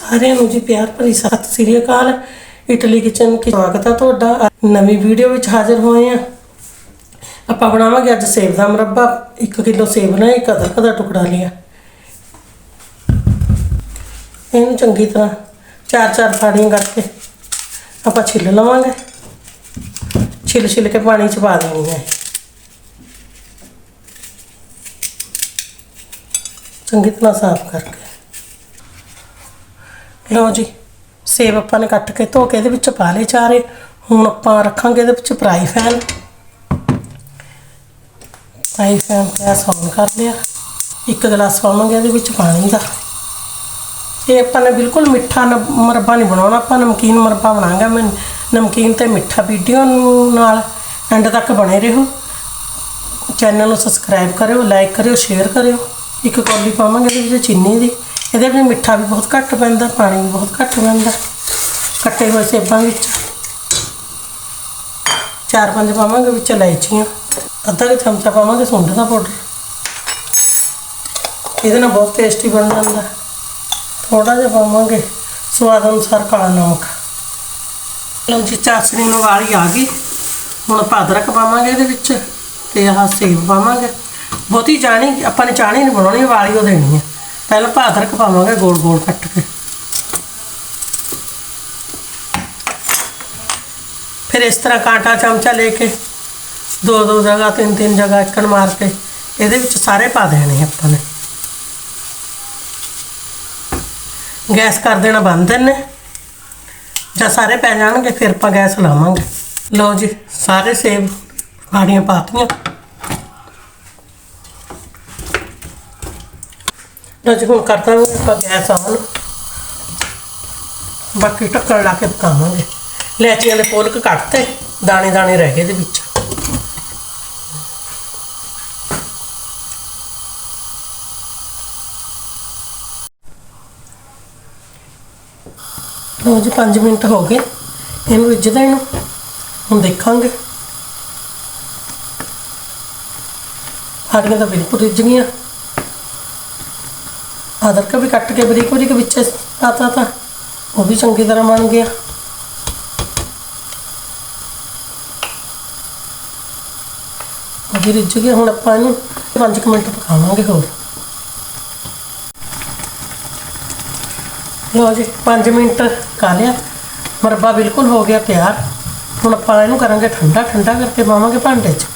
ਸਾਰਿਆਂ ਨੂੰ ਜੀ ਪਿਆਰ ਭਰੀ ਸਤਿ ਸ੍ਰੀ ਅਕਾਲ। ਇਟਲੀ ਕਿਚਨ ਕੀ ਸਵਾਗਤ ਹੈ ਤੁਹਾਡਾ। ਨਵੀਂ ਵੀਡੀਓ ਵਿੱਚ ਹਾਜ਼ਰ ਹੋਏ ਆ। ਆਪਾਂ ਬਣਾਵਾਂਗੇ ਅੱਜ ਸੇਬ ਦਾ ਮੁਰੱਬਾ। 1 ਕਿਲੋ ਸੇਬ ਨੇ ਇੱਕ ਅਦਰਕ ਦਾ ਟੁਕੜਾ ਲਿਆ। ਇਹਨੂੰ ਚੰਗੀ ਤਰ੍ਹਾਂ ਚਾਰ ਚਾਰ ਫਾੜੀਆਂ ਕਰਕੇ ਆਪਾਂ ਛਿੱਲ ਲਵਾਂਗੇ। ਛਿੱਲ ਛਿੱਲ ਕੇ ਪਾਣੀ ਚ ਪਾ ਦੇਣੀ ਹੈ ਚੰਗੀ ਤਰ੍ਹਾਂ ਸਾਫ਼ ਕਰਕੇ। ਲਓ ਜੀ, ਸੇਬ ਆਪਾਂ ਨੇ ਕੱਟ ਕੇ ਧੋ ਕੇ ਇਹਦੇ ਵਿੱਚ ਪਾ ਲਏ ਚਾਰੇ। ਹੁਣ ਆਪਾਂ ਰੱਖਾਂਗੇ ਇਹਦੇ ਵਿੱਚ fry pan fry pan gas on ਕਰ ਲਿਆ। ਇੱਕ ਗਲਾਸ ਪਾਵਾਂਗੇ ਇਹਦੇ ਵਿੱਚ ਪਾਣੀ ਦਾ। ਇਹ ਆਪਾਂ ਨੇ ਬਿਲਕੁਲ ਮਿੱਠਾ ਨ- ਮੁਰੱਬਾ ਨਹੀਂ ਬਣਾਉਣਾ। ਆਪਾਂ ਨਮਕੀਨ ਮਰਬਾ ਬਣਾਵਾਂਗੇ ਮੈਂ ਨਮਕੀਨ ਤੇ ਮਿੱਠਾ ਵੀਡੀਓ ਨੂੰ ਨਾਲ। ਐਂਡ ਤੱਕ ਬਣੇ ਰਹੋ। ਚੈਨਲ ਨੂੰ ਸਬਸਕ੍ਰਾਈਬ ਕਰਿਓ, ਲਾਈਕ ਕਰਿਓ, ਸ਼ੇਅਰ ਕਰਿਓ। ਇੱਕ ਕੌਲੀ ਪਾਵਾਂਗੇ ਇਹਦੇ ਵਿੱਚ ਚੀਨੀ ਦੀ। ਇਹਦੇ ਵਿੱਚ ਮਿੱਠਾ ਵੀ ਬਹੁਤ ਘੱਟ ਪੈਂਦਾ, ਪਾਣੀ ਵੀ ਬਹੁਤ ਘੱਟ ਪੈਂਦਾ, ਕੱਟੇ ਹੋਏ ਸੇਬਾਂ ਵਿੱਚ। ਚਾਰ ਪੰਜ ਪਾਵਾਂਗੇ ਵਿੱਚ ਇਲਾਇਚੀਆਂ, ਅੱਧਾ ਕੁ ਚਮਚਾ ਪਾਵਾਂਗੇ ਸੁੰਡ ਦਾ ਪਾਊਡਰ। ਇਹਦੇ ਨਾਲ ਬਹੁਤ ਟੇਸਟੀ ਬਣ ਜਾਂਦਾ। ਥੋੜਾ ਜਿਹਾ ਪਾਵਾਂਗੇ ਸਵਾਦ ਅਨੁਸਾਰ ਕਾਲਾ ਨਮਕ। ਲਓ ਜੀ, ਚਾਸਣੀ ਨੂੰ ਵਾਲੀ ਆ ਗਈ। ਹੁਣ ਆਪਾਂ ਅਦਰਕ ਪਾਵਾਂਗੇ ਇਹਦੇ ਵਿੱਚ ਤੇ ਆਹ ਸੇਬ ਪਾਵਾਂਗੇ। ਬਹੁਤੀ ਚਾਣੀ ਆਪਾਂ ਨੇ ਚਾਣੀ ਨਹੀਂ ਬਣਾਉਣੀ, ਵਾਲੀ ਉਹ ਦੇਣੀ ਹੈ ਪਹਿਲਾਂ ਆਪਾਂ ਅਦਰਕ ਪਾਵਾਂਗੇ, ਗੋਲ ਗੋਲ ਕੱਟ ਕੇ। ਫਿਰ ਇਸ ਤਰ੍ਹਾਂ ਕਾਂਟਾ ਚਮਚਾ ਲੈ ਕੇ, ਦੋ ਦੋ ਜਗ੍ਹਾ, ਤਿੰਨ ਤਿੰਨ ਜਗ੍ਹਾ ਇੱਕਣ ਮਾਰ ਕੇ, ਇਹਦੇ ਵਿੱਚ ਸਾਰੇ ਪਾ ਦੇਣੇ ਆਪਾਂ ਨੇ। ਗੈਸ ਕਰ ਦੇਣਾ ਬੰਦ ਨੇ ਜਾਂ ਸਾਰੇ ਪੈ ਜਾਣਗੇ, ਫਿਰ ਆਪਾਂ ਗੈਸ ਲਾਵਾਂਗੇ। ਲਓ ਜੀ, ਸਾਰੇ ਸੇਬ ਫਾੜੀਆਂ ਪਾਤੀਆਂ। ਲਓ ਜੀ ਹੁਣ ਕਰਤਾ ਵੀ ਆਪਾਂ ਗੈਸ ਆਨ। ਬਾਕੀ ਢੱਕਣ ਲਾ ਕੇ ਪਕਾਵਾਂਗੇ। ਲੈਚੀਆਂ ਦੇ ਪੋਲਕ ਕੱਟਤੇ, ਦਾਣੇ ਦਾਣੇ ਰਹਿ ਗਏ ਇਹਦੇ ਵਿੱਚ। ਲਓ ਜੀ 5 ਮਿੰਟ ਹੋ ਗਏ। ਇਹਨੂੰ ਰਿੱਝਦਾ ਇਹਨੂੰ ਹੁਣ ਦੇਖਾਂਗੇ। ਫਾੜੀਆਂ ਤਾਂ ਬਿਲਕੁਲ ਰਿੱਝ ਗਈਆਂ। ਅਦਰਕ ਵੀ ਕੱਟ ਕੇ ਬਰੀਕ ਬਰੀਕ ਵਿੱਚ ਪਾਤਾ ਤਾਂ ਉਹ ਵੀ ਚੰਗੀ ਤਰ੍ਹਾਂ ਬਣ ਗਿਆ। ਉਹ ਵੀ ਰਿੱਝ ਗਿਆ, ਹੁਣ ਆਪਾਂ ਇਹਨੂੰ 5 ਮਿੰਟ ਪਕਾਵਾਂਗੇ ਹੋਰ। ਲਓ ਜੀ 5 ਮਿੰਟ ਪਕਾ ਲਿਆ। ਮਰਬਾ ਬਿਲਕੁਲ ਹੋ ਗਿਆ ਤਿਆਰ। ਹੁਣ ਆਪਾਂ ਇਹਨੂੰ ਕਰਾਂਗੇ ਠੰਡਾ ਠੰਡਾ ਕਰਕੇ ਪਾਵਾਂਗੇ ਭਾਂਡੇ 'ਚ।